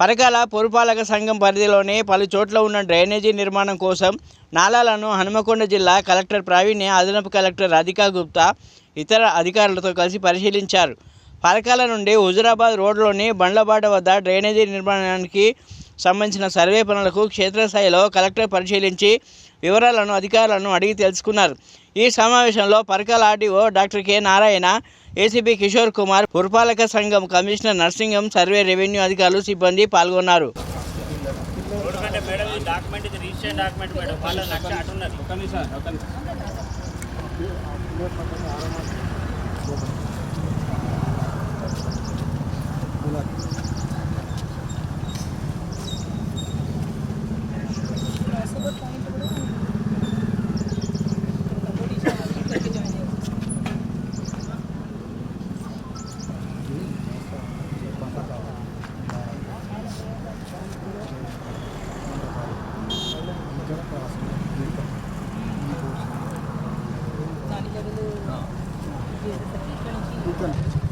పరకాల పురపాలక సంఘం పరిధిలోని పలు చోట్ల ఉన్న డ్రైనేజీ నిర్మాణం కోసం నాలాలను హనుమకొండ జిల్లా కలెక్టర్ ప్రావీణ్య అదనపు కలెక్టర్ రాధికా గుప్తా ఇతర అధికారులతో కలిసి పరిశీలించారు. పరకాల నుండి హుజురాబాద్ రోడ్లోని బండ్లబాట వద్ద డ్రైనేజీ నిర్మాణానికి సంబంధించిన సర్వే పనులకు క్షేత్రస్థాయిలో కలెక్టర్ పరిశీలించి వివరాలను అధికారులను అడిగి తెలుసుకున్నారు. ఈ సమావేశంలో Parakala RDO doctor K Narayana ACP Kishore Kumar పురపాలక సంఘం కమిషనర్ నర్సింగం సర్వే రెవెన్యూ అధికారులు సిబ్బంది పాల్గొన్నారు. మేడం డాక్యుమెంట్ ఇది రిజిస్టర్